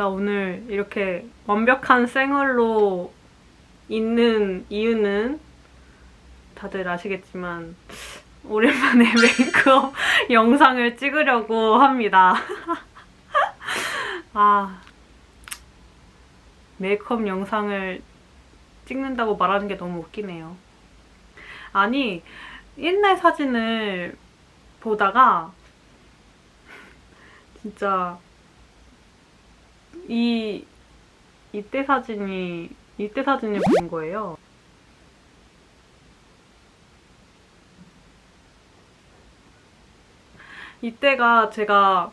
제가 오늘 이렇게 완벽한 생얼로 있는 이유는 다들 아시겠지만 오랜만에 메이크업 영상을 찍으려고 합니다. 아, 메이크업 영상을 찍는다고 말하는 게 너무 웃기네요. 아니, 옛날 사진을 보다가 진짜 이 이때 사진이 이때 사진을 본 거예요. 이때가 제가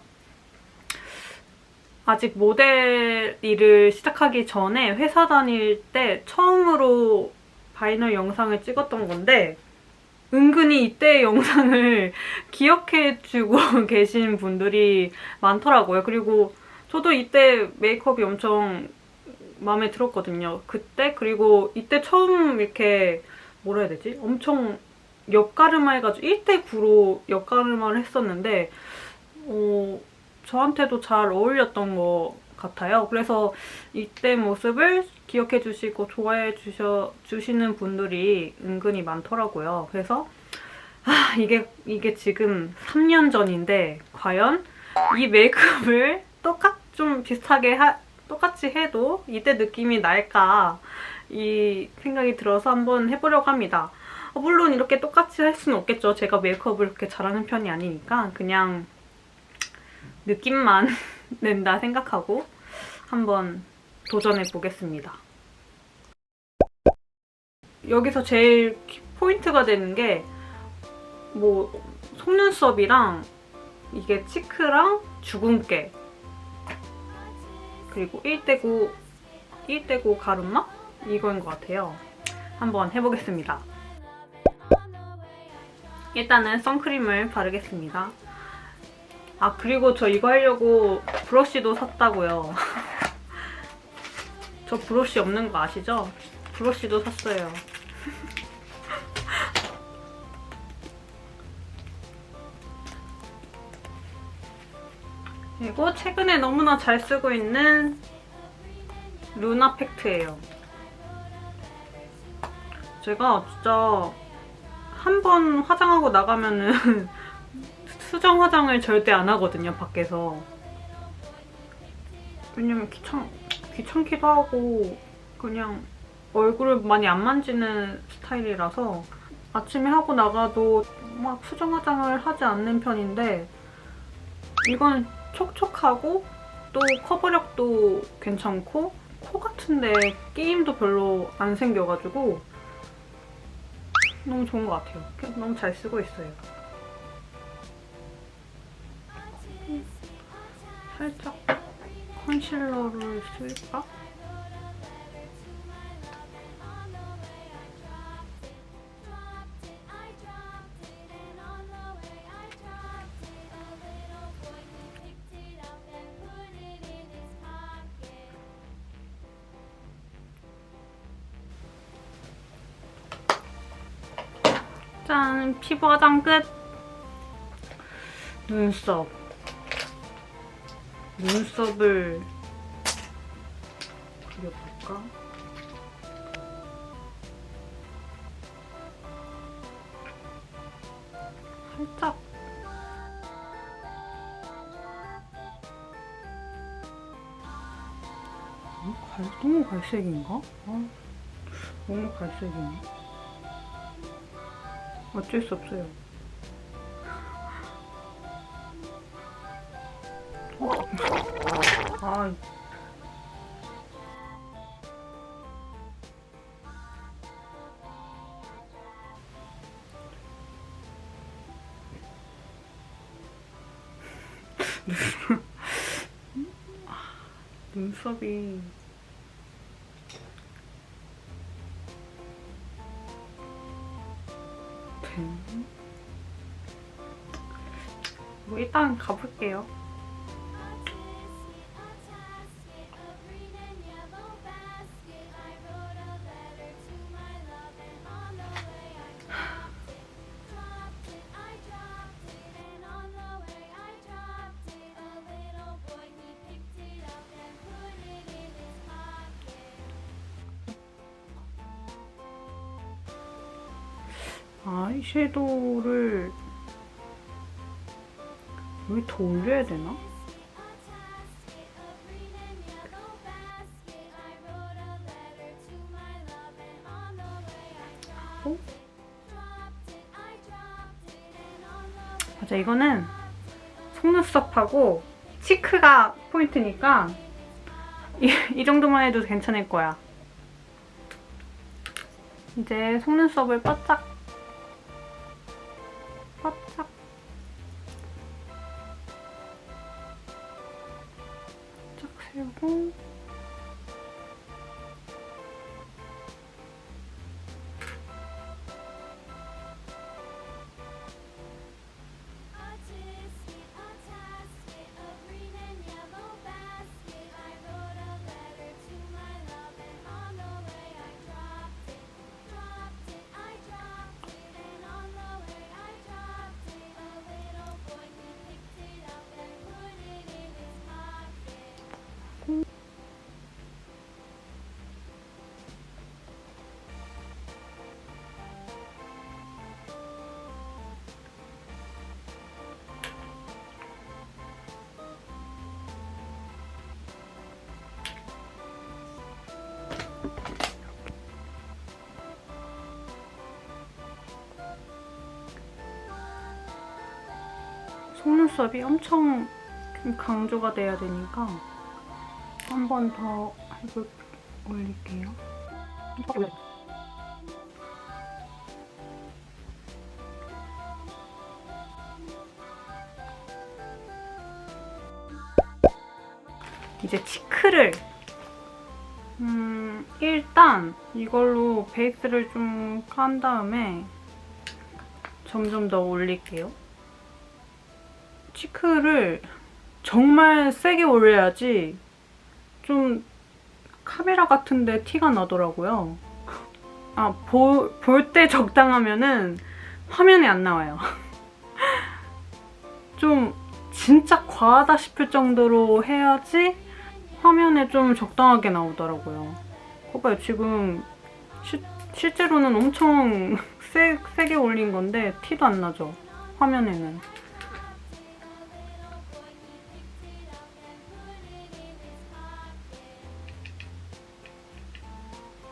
아직 모델 일을 시작하기 전에 회사 다닐 때 처음으로 바이널 영상을 찍었던 건데 은근히 이때의 영상을 기억해주고 계신 분들이 많더라고요. 그리고 저도 이때 메이크업이 엄청 마음에 들었거든요. 그때 그리고 이때 처음 이렇게 뭐라 해야 되지? 엄청 옆가르마 해가지고 1대 9로 옆가르마를 했었는데 어, 저한테도 잘 어울렸던 것 같아요. 그래서 이때 모습을 기억해 주시고 좋아해 주셔, 주시는 분들이 은근히 많더라고요. 그래서 아, 이게, 이게 지금 3년 전인데 과연 이 메이크업을 똑같, 좀 비슷하게 하, 똑같이 해도 이때 느낌이 날까 이 생각이 들어서 한번 해보려고 합니다. 어, 물론 이렇게 똑같이 할 수는 없겠죠. 제가 메이크업을 그렇게 잘하는 편이 아니니까 그냥 느낌만 낸다 생각하고 한번 도전해 보겠습니다. 여기서 제일 포인트가 되는 게 뭐 속눈썹이랑 이게 치크랑 주근깨 그리고 1대9 1대9 가르마 이거인 것 같아요. 한번 해보겠습니다. 일단은 선크림을 바르겠습니다. 아 그리고 저 이거 하려고 브러쉬도 샀다고요. 저 브러쉬 없는 거 아시죠? 브러쉬도 샀어요. 그리고 최근에 너무나 잘 쓰고 있는 루나 팩트예요. 제가 진짜 한 번 화장하고 나가면은 수정 화장을 절대 안 하거든요, 밖에서. 왜냐면 귀찮, 귀찮기도 하고 그냥 얼굴을 많이 안 만지는 스타일이라서 아침에 하고 나가도 막 수정 화장을 하지 않는 편인데 이건 촉촉하고 또 커버력도 괜찮고 코 같은데 끼임도 별로 안 생겨가지고 너무 좋은 것 같아요. 너무 잘 쓰고 있어요. 살짝 컨실러를 쓸까? 짠! 피부 화장 끝! 눈썹. 눈썹을 그려볼까? 살짝 너무, 갈, 너무 갈색인가? 아, 너무 갈색이네. 어쩔 수 없어요. 아. 눈썹이 일단 가볼게요. 아이섀도우를 여기 더 올려야 되나? 어? 맞아 이거는 속눈썹하고 치크가 포인트니까 이, 이 정도만 해도 괜찮을 거야. 이제 속눈썹을 바짝 바짝 속눈썹이 엄청 강조가 돼야 되니까 한 번더 이걸 올릴게요. 이제 치크를 음, 일단 이걸로 베이스를 좀 깐 다음에 점점 더 올릴게요. 치크를 정말 세게 올려야지 좀 카메라 같은데 티가 나더라고요. 아, 볼 때 적당하면은 화면에 안 나와요. 좀 진짜 과하다 싶을 정도로 해야지 화면에 좀 적당하게 나오더라고요. 봐봐요, 지금 시, 실제로는 엄청 세, 세게 올린 건데 티도 안 나죠, 화면에는.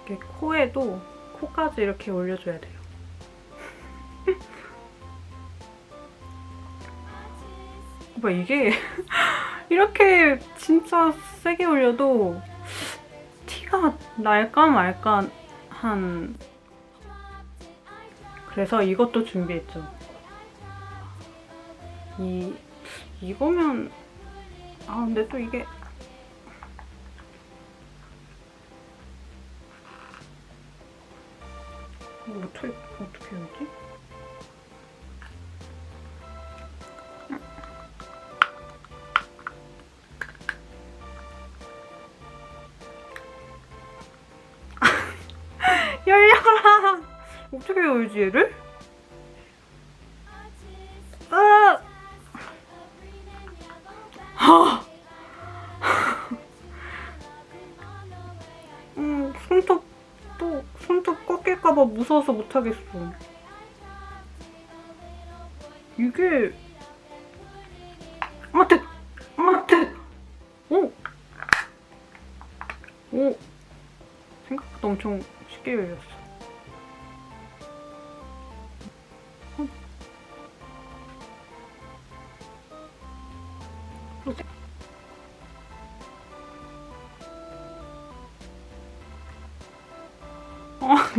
이렇게 코에도 코까지 이렇게 올려줘야 돼요. 뭐 이게 이렇게 진짜 세게 올려도 티가 날까 말까 한 그래서 이것도 준비했죠. 이 이거면 아 근데 또 이게 이거 어떻게 어떻게 하지? 열려라! 어떻게 열지 얘를? 무서워서 못하겠어. 이게 아트 아트 오! 오! 생각보다 엄청 쉽게 열렸어. 어.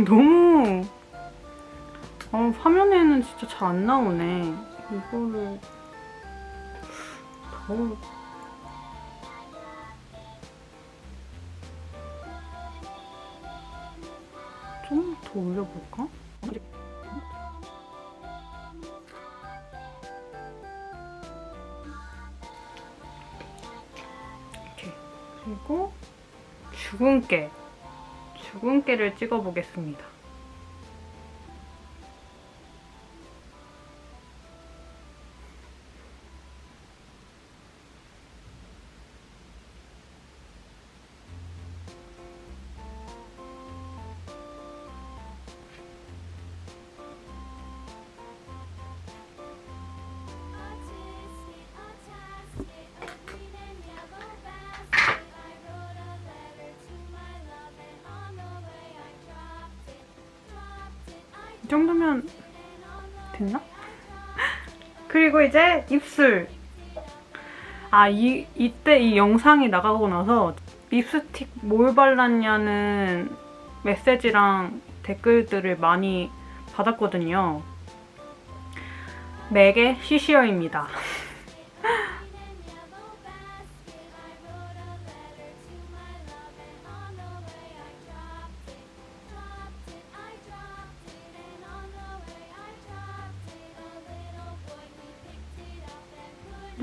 너무. 아, 화면에는 진짜 잘 안 나오네. 이거를. 더. 좀 더 올려볼까? 이렇게. 그리고 죽은 깨. 죽은 깨를 찍어보겠습니다. 이 정도면 됐나? 그리고 이제 입술. 아, 이, 이때 이 영상이 나가고 나서 립스틱 뭘 발랐냐는 메시지랑 댓글들을 많이 받았거든요. 맥의 시시어입니다.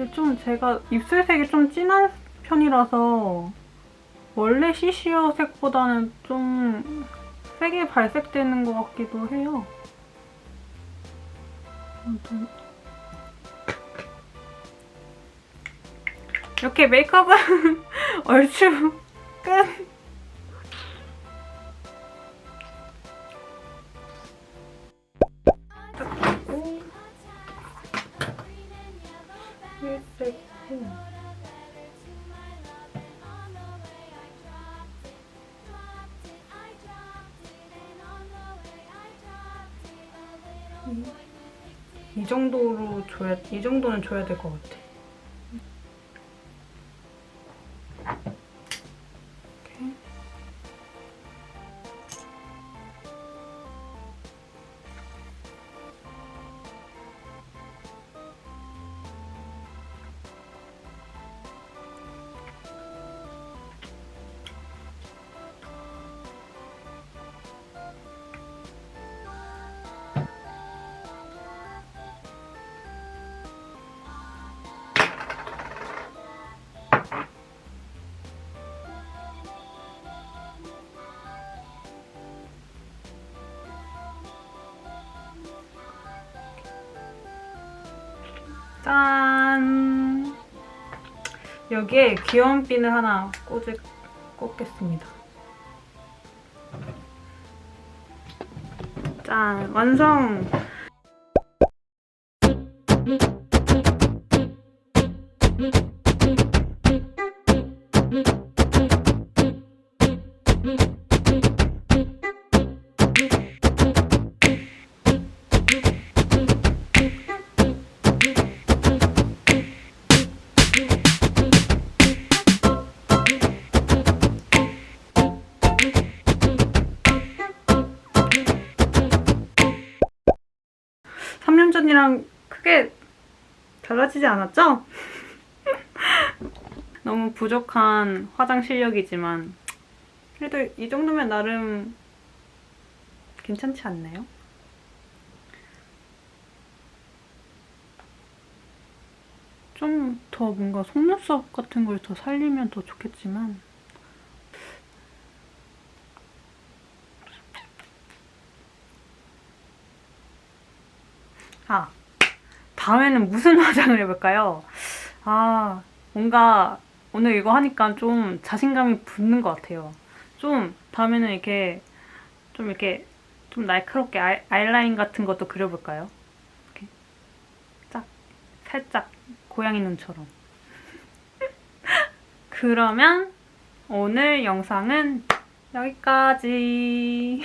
근데 좀 제가 입술색이 좀 진한 편이라서 원래 시시어 색보다는 좀 세게 발색되는 것 같기도 해요. 이렇게 메이크업은 얼추 끝! 이 정도로 줘야 이 정도는 줘야 될 것 같아. 여기에 귀여운 핀을 하나 꽂을, 꽂겠습니다. 짠! 완성! 전이랑 크게 달라지지 않았죠? 너무 부족한 화장 실력이지만 그래도 이 정도면 나름 괜찮지 않나요? 좀 더 뭔가 속눈썹 같은 걸 더 살리면 더 좋겠지만 아 다음에는 무슨 화장을 해볼까요? 아 뭔가 오늘 이거 하니까 좀 자신감이 붙는 것 같아요. 좀 다음에는 이렇게 좀 이렇게 좀 날카롭게 아이, 아이라인 같은 것도 그려볼까요? 이렇게 짝 살짝 고양이 눈처럼. 그러면 오늘 영상은 여기까지.